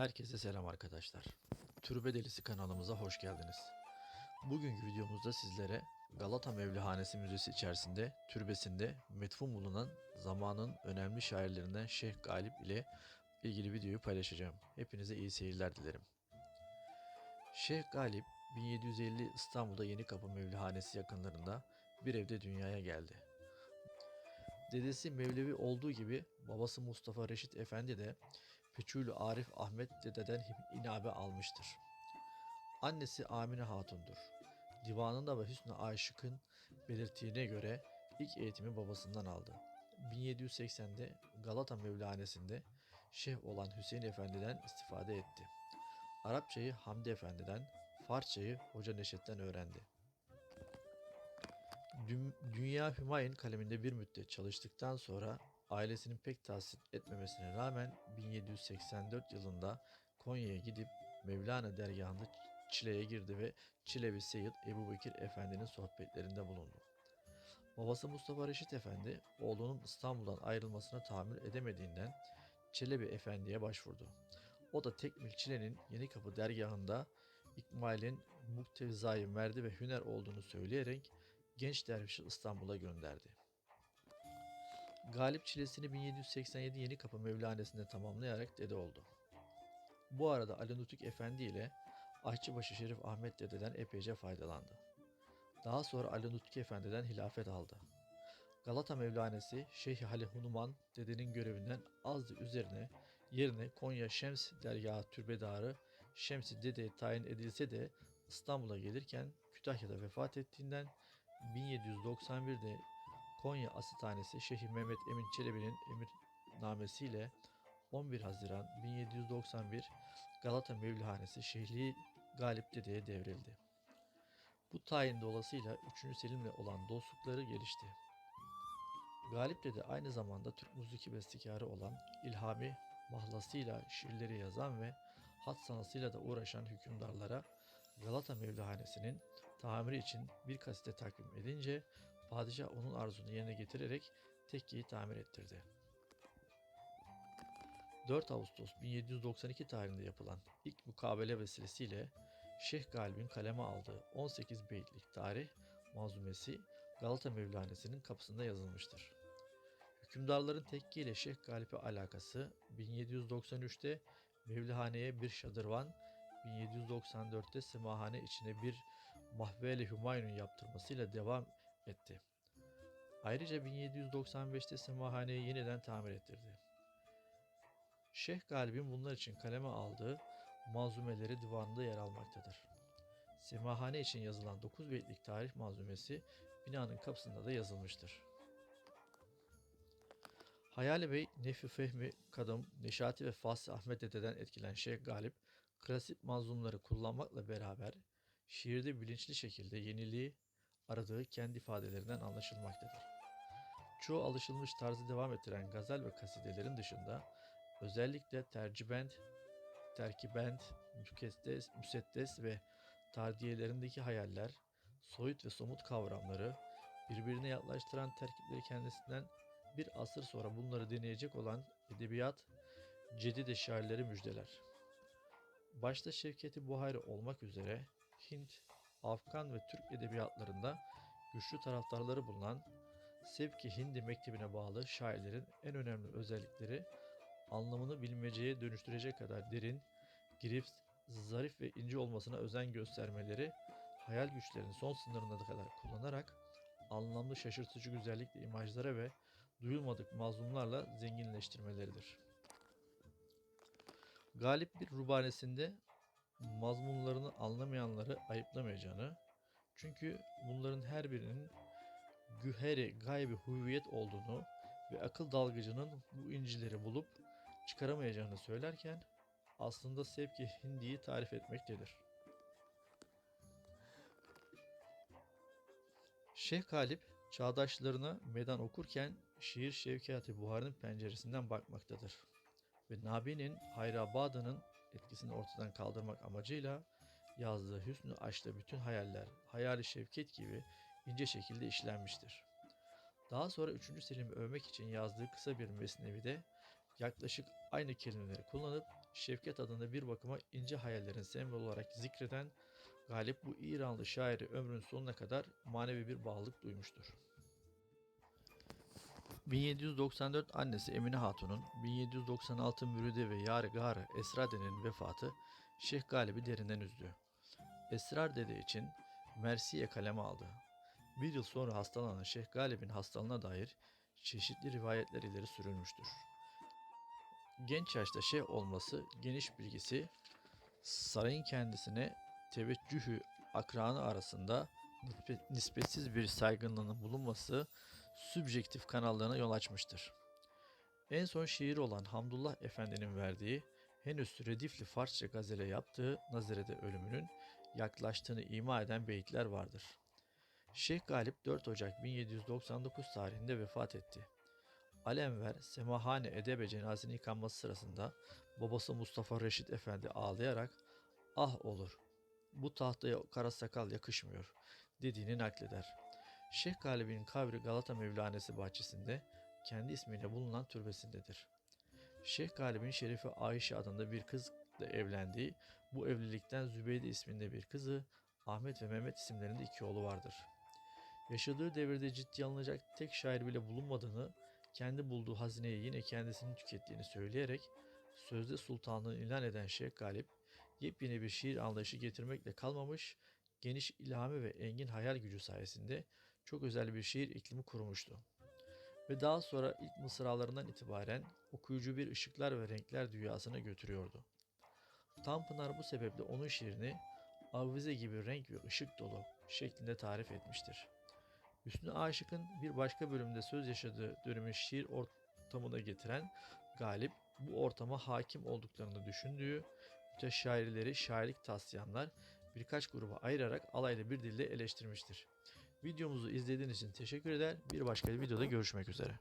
Herkese selam arkadaşlar. Türbe Delisi kanalımıza hoş geldiniz. Bugünkü videomuzda sizlere Galata Mevlihanesi Müzesi içerisinde türbesinde metfun bulunan zamanın önemli şairlerinden Şeyh Galip ile ilgili videoyu paylaşacağım. Hepinize iyi seyirler dilerim. Şeyh Galip 1750 İstanbul'da Yenikapı Mevlihanesi yakınlarında bir evde dünyaya geldi. Dedesi Mevlevi olduğu gibi babası Mustafa Reşit Efendi de Peçülü Arif Ahmet dededen inabe almıştır. Annesi Amine Hatun'dur. Divanında ve Hüsnü Aşık'ın belirttiğine göre ilk eğitimi babasından aldı. 1780'de Galata Mevlahanesi'nde şeyh olan Hüseyin Efendi'den istifade etti. Arapçayı Hamdi Efendi'den, Farsçayı Hoca Neşet'ten öğrendi. Dü- Dünya Hümayun kaleminde bir müddet çalıştıktan sonra ailesinin pek tahsil etmemesine rağmen 1784 yılında Konya'ya gidip Mevlana dergahında Çile'ye girdi ve Çilevi Seyyid Ebu Bekir Efendi'nin sohbetlerinde bulundu. Babası Mustafa Reşit Efendi oğlunun İstanbul'dan ayrılmasına tahammül edemediğinden Çelebi Efendi'ye başvurdu. O da Tekmil Çile'nin Yenikapı dergahında İkmal'in muktevizayı merdi ve hüner olduğunu söyleyerek genç dervişi İstanbul'a gönderdi. Galip çilesini 1787 Yenikapı Mevlanesi'nde tamamlayarak dede oldu. Bu arada Ali Nutuk Efendi ile Ahçıbaşı Şerif Ahmet dededen epeyce faydalandı. Daha sonra Ali Nutuk Efendi'den hilafet aldı. Galata Mevlanesi Şeyh Ali Hunuman dedenin görevinden azdı üzerine yerine Konya Şems dergahı türbedarı Şemsi Dede'ye tayin edilse de İstanbul'a gelirken Kütahya'da vefat ettiğinden 1791'de Konya Asıtanesi Şeyh Mehmet Emin Çelebi'nin emirnamesiyle 11 Haziran 1791 Galata Mevlihanesi Şeyhliği Galip Dede'ye devrildi. Bu tayin dolayısıyla 3. Selim'le olan dostlukları gelişti. Galip Dede aynı zamanda Türk müziki bestekarı olan İlhami mahlasıyla şiirleri yazan ve hat sanatıyla da uğraşan hükümdarlara Galata Mevlihanesi'nin tamiri için bir kasete takvim edince padişah onun arzunu yerine getirerek tekkeyi tamir ettirdi. 4 Ağustos 1792 tarihinde yapılan ilk mukabele vesilesiyle Şeyh Galip'in kaleme aldığı 18 beytlik tarih manzumesi Galata Mevlanesi'nin kapısında yazılmıştır. Hükümdarların tekke ile Şeyh Galip'e alakası 1793'te Mevlihaneye bir şadırvan, 1794'te semahane içine bir mahveli Hümayun'un yaptırmasıyla devam etti. Ayrıca 1795'te semahaneyi yeniden tamir ettirdi. Şeyh Galip'in bunlar için kaleme aldığı manzumeleri divanında yer almaktadır. Semahane için yazılan 9 beytlik tarih manzumesi binanın kapısında da yazılmıştır. Hayali Bey, Nefi Fehmi Kadım, Neşati ve Fasih Ahmet Dede'den etkilenen Şeyh Galip, klasik manzumları kullanmakla beraber şiirde bilinçli şekilde yeniliği aradığı kendi ifadelerinden anlaşılmaktadır. Çoğu alışılmış tarzı devam ettiren gazel ve kasidelerin dışında özellikle tercibend, terkibend, mükestes, müseddes ve tardiyelerindeki hayaller, soyut ve somut kavramları, birbirine yaklaştıran terkipleri kendisinden bir asır sonra bunları deneyecek olan edebiyat, cedide şairleri müjdeler. Başta Şevketi Buhari olmak üzere Hint, Afgan ve Türk edebiyatlarında güçlü taraftarları bulunan Sevki Hindi mektebine bağlı şairlerin en önemli özellikleri anlamını bilmeceye dönüştürecek kadar derin, girift, zarif ve ince olmasına özen göstermeleri, hayal güçlerini son sınırına kadar kullanarak anlamlı şaşırtıcı güzellikle imajlara ve duyulmadık mazlumlarla zenginleştirmeleridir. Galip bir rubanesinde mazmunlarını anlamayanları ayıplamayacağını, çünkü bunların her birinin güheri gaybi hüviyet olduğunu ve akıl dalgıcının bu incileri bulup çıkaramayacağını söylerken aslında sevki hindiyi tarif etmektedir. Şeyh Galip çağdaşlarına meydan okurken şiir Şevkati Buhar'ın penceresinden bakmaktadır. Ve Nabi'nin Hayrabada'nın etkisini ortadan kaldırmak amacıyla yazdığı Hüsnü Aşk'ta bütün hayaller, hayali şevket gibi ince şekilde işlenmiştir. Daha sonra 3. Selim'i övmek için yazdığı kısa bir mesnevide yaklaşık aynı kelimeleri kullanıp Şevket adında bir bakıma ince hayallerin sembolü olarak zikreden Galip bu İranlı şairi ömrünün sonuna kadar manevi bir bağlılık duymuştur. 1794 annesi Emine Hatun'un 1796 müride ve yar garı Esra dedenin vefatı Şeyh Galip'i derinden üzdü. Esrar dede için Mersiye kaleme aldı. Bir yıl sonra hastalanan Şeyh Galip'in hastalığına dair çeşitli rivayetler ileri sürülmüştür. Genç yaşta şeyh olması, geniş bilgisi, sarayın kendisine teveccühü akranı arasında nispe- nispetsiz bir saygınlığının bulunması sübjektif kanallarına yol açmıştır. En son şiir olan Hamdullah Efendi'nin verdiği, henüz redifli Farsça gazele yaptığı Nazire'de ölümünün yaklaştığını ima eden beyitler vardır. Şeyh Galip 4 Ocak 1799 tarihinde vefat etti. Alemver Semahane Edebe cenazesinin yıkanması sırasında babası Mustafa Reşit Efendi ağlayarak ah olur bu tahtaya kara sakal yakışmıyor dediğini nakleder. Şeyh Galip'in kabri Galata Mevlanesi bahçesinde kendi ismiyle bulunan türbesindedir. Şeyh Galip'in Şerife Ayşe adında bir kızla evlendiği, bu evlilikten Zübeyde isminde bir kızı, Ahmet ve Mehmet isimlerinde iki oğlu vardır. Yaşadığı devirde ciddiye alınacak tek şair bile bulunmadığını, kendi bulduğu hazineyi yine kendisinin tükettiğini söyleyerek sözde sultanlığını ilan eden Şeyh Galip, yepyeni bir şiir anlayışı getirmekle kalmamış, geniş ilhami ve engin hayal gücü sayesinde çok özel bir şiir iklimi kurmuştu. Ve daha sonra ilk mısralarından itibaren okuyucu bir ışıklar ve renkler dünyasına götürüyordu. Tanpınar bu sebeple onun şiirini avize gibi renk ve ışık dolu şeklinde tarif etmiştir. Hüsnü Aşık'ın bir başka bölümde söz yaşadığı dönemi şiir ortamına getiren Galip bu ortama hakim olduklarını düşündüğü müteşairleri şairlik taslayanlar birkaç gruba ayırarak alaylı bir dille eleştirmiştir. Videomuzu izlediğiniz için teşekkür eder. Bir başka videoda görüşmek üzere.